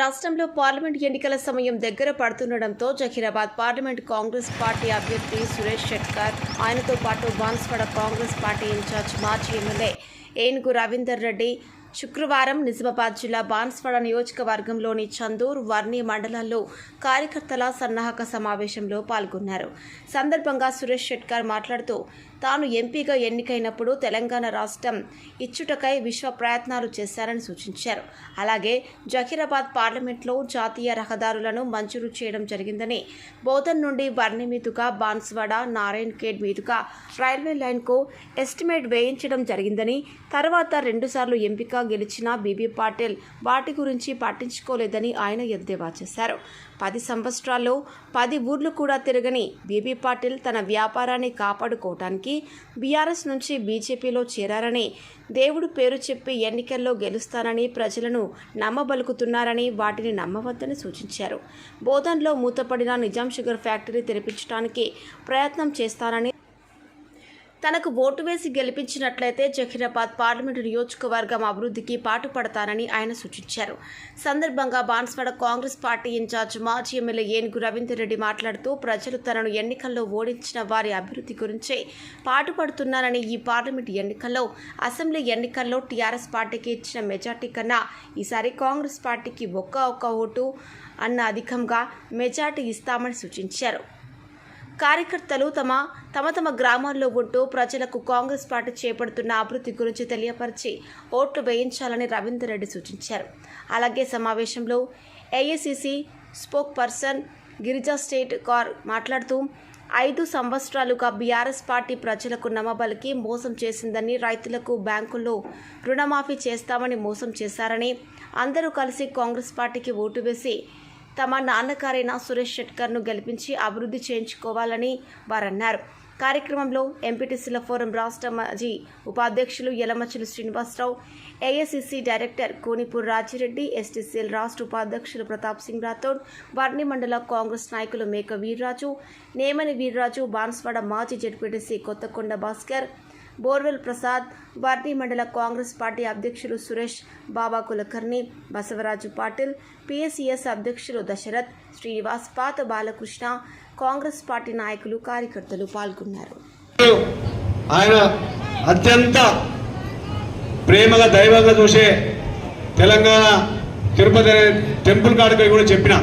రాష్ట్రంలో పార్లమెంట్ ఎన్నికల సమయం దగ్గర పడుతుండటంతో జహీరాబాద్ పార్లమెంట్ కాంగ్రెస్ పార్టీ అభ్యర్థి సురేష్ షెట్కర్ ఆయనతో పాటు Banswada Congress party in charge మాజీ ఎమ్మెల్యే ఏనుగు రవీందర్ రెడ్డి శుక్రవారం నిజామాబాద్ జిల్లా బాన్స్వాడ నియోజకవర్గంలోని చందూర్ వర్ణి మండలాల్లో కార్యకర్తల సన్నాహక సమావేశంలో పాల్గొన్నారు. సందర్భంగా సురేష్ షెట్కర్ మాట్లాడుతూ తాను ఎంపీగా ఎన్నికైనప్పుడు తెలంగాణ రాష్ట్రం ఇచ్చుటకై విశ్వ ప్రయత్నాలు చేశారని సూచించారు. అలాగే జహీరాబాద్ పార్లమెంట్లో జాతీయ రహదారులను మంజూరు చేయడం జరిగిందని బోధన్ నుండి వర్ణి మీదుగా బాన్స్వాడ నారాయణ్ ఖేడ్ మీదుగా రైల్వే లైన్కు ఎస్టిమేట్ వేయించడం జరిగిందని తర్వాత రెండుసార్లు ఎంపిక గెలిచిన బీబీ పాటిల్ వాటి గురించి పట్టించుకోలేదని ఆయన ఎద్దేవా చేశారు. పది సంవత్సరాల్లో పది ఊర్లు కూడా తిరగని బీబీ పాటిల్ తన వ్యాపారాన్ని కాపాడుకోవటానికి బీఆర్ఎస్ నుంచి బీజేపీలో చేరారని దేవుడు పేరు చెప్పి ఎన్నికల్లో గెలుస్తానని ప్రజలను నమ్మబలుకుతున్నారని వాటిని నమ్మవద్దని సూచించారు. బోధన్లో మూతపడిన నిజాం షుగర్ ఫ్యాక్టరీ తెరిపించడానికి ప్రయత్నం చేస్తానని తనకు ఓటు వేసి గెలిపించినట్లయితే జహీరాబాద్ పార్లమెంటు నియోజకవర్గం అభివృద్ధికి పాటుపడతానని ఆయన సూచించారు. సందర్భంగా బాన్స్వాడ కాంగ్రెస్ పార్టీ ఇన్ఛార్జ్ మాజీ ఎమ్మెల్యే ఏనుగు రవీందర్ రెడ్డి మాట్లాడుతూ ప్రజలు తనను ఎన్నికల్లో ఓడించిన వారి అభివృద్ధి గురించే పాటుపడుతున్నారని ఈ పార్లమెంటు ఎన్నికల్లో అసెంబ్లీ ఎన్నికల్లో టీఆర్ఎస్ పార్టీకి ఇచ్చిన మెజార్టీ కన్నా ఈసారి కాంగ్రెస్ పార్టీకి ఒక్క ఒక్క ఓటు అన్న అధికంగా మెజార్టీ ఇస్తామని సూచించారు. కార్యకర్తలు తమ తమ తమ గ్రామాల్లో ఉంటూ ప్రజలకు కాంగ్రెస్ పార్టీ చేపడుతున్న అభివృద్ధి గురించి తెలియపరిచి ఓట్లు వేయించాలని రవీందర్ రెడ్డి సూచించారు. అలాగే సమావేశంలో ఏఐసిసి స్పోక్ పర్సన్ గిరిజా స్టేట్ కార్ మాట్లాడుతూ ఐదు సంవత్సరాలుగా బీఆర్ఎస్ పార్టీ ప్రజలకు నమ్మబలికి మోసం చేసిందని రైతులకు బ్యాంకుల్లో రుణమాఫీ చేస్తామని మోసం చేశారని అందరూ కలిసి కాంగ్రెస్ పార్టీకి ఓటు వేసి తమ నాన్నగారైన సురేష్ షెట్కర్ను గెలిపించి అభివృద్ధి చేయించుకోవాలని వారన్నారు. కార్యక్రమంలో ఎంపీటీసీల ఫోరం రాష్ట్ర మాజీ ఉపాధ్యక్షులు యలమచ్చులు Srinivasarao AICC director Konipur Rajireddy STCL రాష్ట్ర ఉపాధ్యక్షులు ప్రతాప్ సింగ్ రాథోడ్ వర్ణి మండల కాంగ్రెస్ నాయకులు మేక వీర్రాజు నేమని వీర్రాజు బాన్స్వాడ మాజీ జడ్పీటీసీ కొత్తకొండ భాస్కర్ బోర్వెల్ ప్రసాద్ వర్ణి మండల కాంగ్రెస్ పార్టీ అధ్యక్షులు సురేష్ బాబా కులకర్ణి బసవరాజు పాటిల్ పిఎస్సిఎస్ అధ్యక్షులు దశరథ్ శ్రీనివాస్ పాత బాలకృష్ణ కాంగ్రెస్ పార్టీ నాయకులు కార్యకర్తలు పాల్గొన్నారు. ఆయన అత్యంత ప్రేమగా దైవంగా చూసే తెలంగాణ తిరుపతి టెంపుల్ కాడిపై కూడా చెప్పిన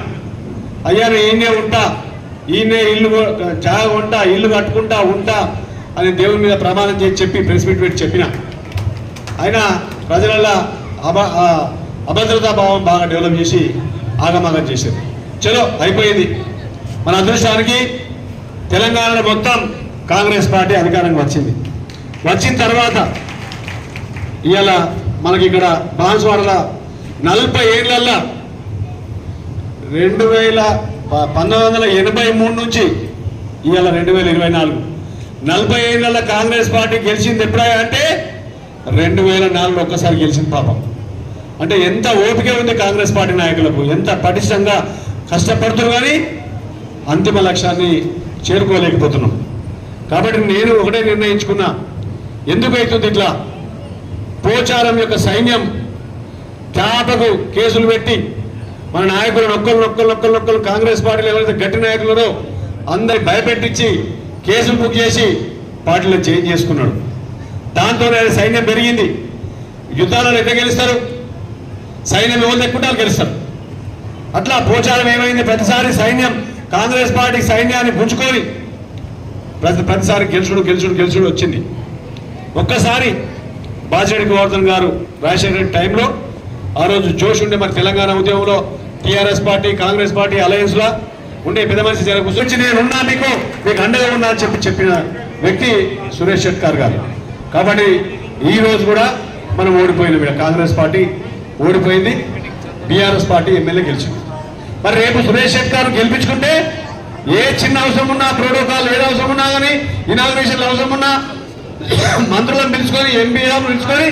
అయ్యా నేను ఈయనే ఉంటా ఈయనే ఇల్లు జాగ ఉంటా ఇల్లు కట్టుకుంటా ఉంటా అని దేవుని మీద ప్రమాణం చేసి చెప్పి ప్రెస్ మీట్ పెట్టి చెప్పిన. ఆయన ప్రజలల్ల అభ అభద్రతా భావం బాగా డెవలప్ చేసి ఆగమాగం చేశారు. చలో అయిపోయింది. మన అదృష్టానికి తెలంగాణలో మొత్తం కాంగ్రెస్ పార్టీ అధికారంగా వచ్చింది. వచ్చిన తర్వాత ఇవాళ మనకి ఇక్కడ బాన్స్వాడల నలభై ఏళ్ళల్లో రెండు వేల ప- పంతొమ్మిది వందల ఎనభై మూడు నుంచి ఇవాళ రెండు వేల ఇరవై నాలుగు. నలభై ఏళ్ళ కాంగ్రెస్ పార్టీ గెలిచింది ఎప్పుడయ్యా అంటే రెండు వేల నాలుగులో ఒక్కసారి గెలిచింది పాపం. అంటే ఎంత ఓపిక ఉంది కాంగ్రెస్ పార్టీ నాయకులకు? ఎంత పటిష్టంగా కష్టపడుతున్నారు కానీ అంతిమ లక్ష్యాన్ని చేరుకోలేకపోతున్నాం. కాబట్టి నేను ఒకటే నిర్ణయించుకున్నా ఎందుకు అవుతుంది ఇట్లా? పోచారం యొక్క సైన్యం తాపకు కేసులు పెట్టి మన నాయకులు ఒక్కరు నొక్కలు నొక్కలు నొక్కలు కాంగ్రెస్ పార్టీలో ఎవరైతే గట్టి నాయకులరో అందరి భయపెట్టించి కేసులు బుక్ చేసి పార్టీలో చేంజ్ చేసుకున్నాడు. దాంతో సైన్యం పెరిగింది. యుద్ధాలను ఎక్కడ గెలుస్తారు? సైన్యం ఎవరు ఎక్కుంటారు గెలుస్తారు. అట్లా పోచారం ఏమైంది? ప్రతిసారి సైన్యం కాంగ్రెస్ పార్టీ సైన్యాన్ని పుంజుకొని ప్రతి ప్రతిసారి గెలుచుడు గెలుచుడు గెలుచుడు వచ్చింది. ఒక్కసారి బాజిరెడ్డి గోవర్ధన్ గారు రాజశేఖర రెడ్డి టైంలో ఆ రోజు జోష్ ఉండే మన తెలంగాణ ఉద్యమంలో టీఆర్ఎస్ పార్టీ కాంగ్రెస్ పార్టీ అలయన్స్లో ఉండే పెద్ద మనిషి జర కూర్చొచ్చి నేను ఉన్నా మీకు మీకు అండగా ఉన్నా అని చెప్పి చెప్పిన వ్యక్తి సురేష్ షెట్కర్ గారు కాబట్టి ఈ రోజు కూడా మనం ఓడిపోయింది వీళ్ళ కాంగ్రెస్ పార్టీ ఓడిపోయింది బీఆర్ఎస్ పార్టీ ఎమ్మెల్యే గెలిచింది. మరి రేపు సురేష్ షెట్కర్ గెలిపించుకుంటే ఏ చిన్న అవసరం ఉన్నా ప్రోటోకాల్ ఏ అవసరం ఉన్నా కానీ ఇనాగ్రేషన్ అవసరం ఉన్నా మంత్రులను పిలుచుకొని ఎంపీలను పిలుచుకొని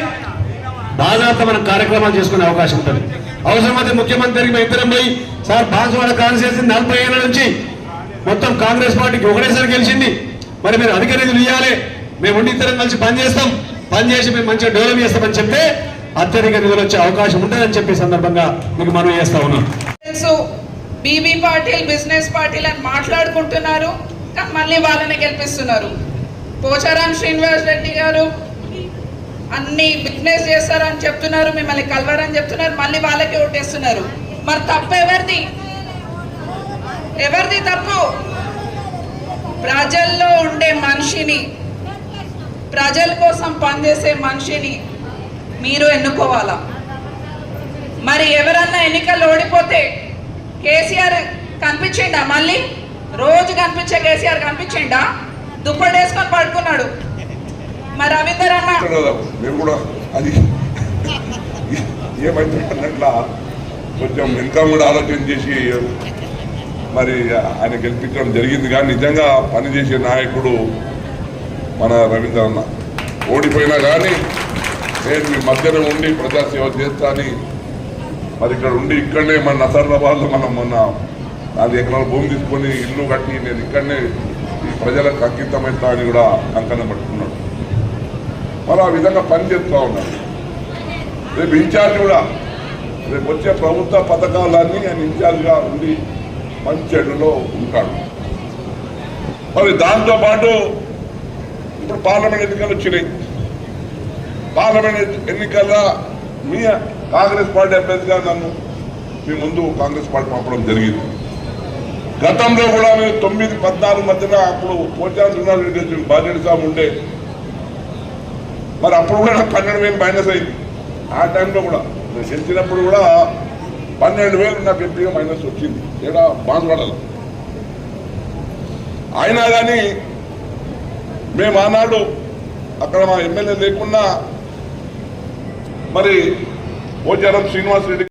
దాదాపు మనం కార్యక్రమాలు చేసుకునే అవకాశం ఉంటుంది. అవసరమైతే ముఖ్యమంత్రికి మేము ఇద్దరం పోయి సార్ బాన్సువాడ కాన్స్టిట్యూన్సీ నలభై ఏళ్ళ నుంచి మొత్తం కాంగ్రెస్ పార్టీకి ఒకటేసారి గెలిచింది. మరి మీరు అధిక నిధులు ఇవ్వాలి మేము ఉండి ఇద్దరం కలిసి పని చేస్తాం. పని చేసి మేము మంచిగా డెవలప్ చేస్తామని చెప్తే అత్యధిక నిధులు వచ్చే అవకాశం ఉంటుందని చెప్పి సందర్భంగా మీకు మనం చేస్తా ఉన్నాం తెలుసు బీబీ పాటిల్ బిజినెస్ పార్టీలు అని మాట్లాడుకుంటున్నారు మళ్ళీ వాళ్ళని గెలిపిస్తున్నారు. పోచారం శ్రీనివాస్ రెడ్డి గారు అన్ని బిజినెస్ చేస్తారని చెప్తున్నారు మిమ్మల్ని కలవరని చెప్తున్నారు మళ్ళీ వాళ్ళకే ఓటేస్తున్నారు. మరి తప్పు ఎవరిది? ఎవరిది తప్పు? ప్రజల్లో ఉండే మనిషిని ప్రజల కోసం పనిచేసే మనిషిని మీరు ఎన్నుకోవాలా? మరి ఎవరన్నా ఎన్నికల్లో ఓడిపోతే కేసీఆర్ కనిపించిండా మళ్ళీ? రోజు కనిపించే కేసీఆర్ కనిపించిండా? దుప్పటి వేసుకొని పడుకున్నాడు. మరి రవీందర్ అన్న కదా కూడా అది కొంచెం ఇంకా కూడా ఆలోచన చేసి మరి ఆయన గెలిపించడం జరిగింది. కానీ నిజంగా పనిచేసే నాయకుడు మన రవీంద్ర అన్న. ఓడిపోయినా కానీ నేను మీ మధ్యలో ఉండి ప్రజాసేవ చేస్తా అని మరి ఇక్కడ ఉండి ఇక్కడనే మన నసరాబాద్లో మనం మొన్న నాలుగు ఎకరాల భూమి తీసుకొని ఇల్లు కట్టి నేను ఇక్కడనే ఈ ప్రజలకు అంకితమైతా అని కూడా అంకనం పట్టుకున్నాడు. మరి ఆ విధంగా పని చేస్తూ ఉన్నాడు రేపు ఇన్ఛార్జ్ కూడా రేపు వచ్చే ప్రభుత్వ పథకాలన్నీ ఆయన ఇన్ఛార్జ్గా ఉండి పంచెడులో ఉంటాడు. మరి దాంతో పాటు ఇప్పుడు పార్లమెంట్ ఎన్నికలు వచ్చినాయి. పార్లమెంట్ ఎన్నికల్లో మీ కాంగ్రెస్ పార్టీ అభ్యర్థిగా నన్ను మీ ముందు కాంగ్రెస్ పార్టీ పంపడం జరిగింది. గతంలో కూడా మేము తొమ్మిది పద్నాలుగు మధ్యన అప్పుడు పోచారు బాధ్యత సాబ్ ఉండే. మరి అప్పుడు కూడా నాకు పన్నెండు వేలు మైనస్ అయింది. ఆ టైంలో కూడా. గెలిచినప్పుడు కూడా పన్నెండు వేలు నాకు ఎంపీగా మైనస్ వచ్చింది. ఏడా? బాన్వాడలో. అయినా కానీ మేము ఆనాడు అక్కడ మా ఎమ్మెల్యే లేకున్నా మరి పోచారం శ్రీనివాసరెడ్డి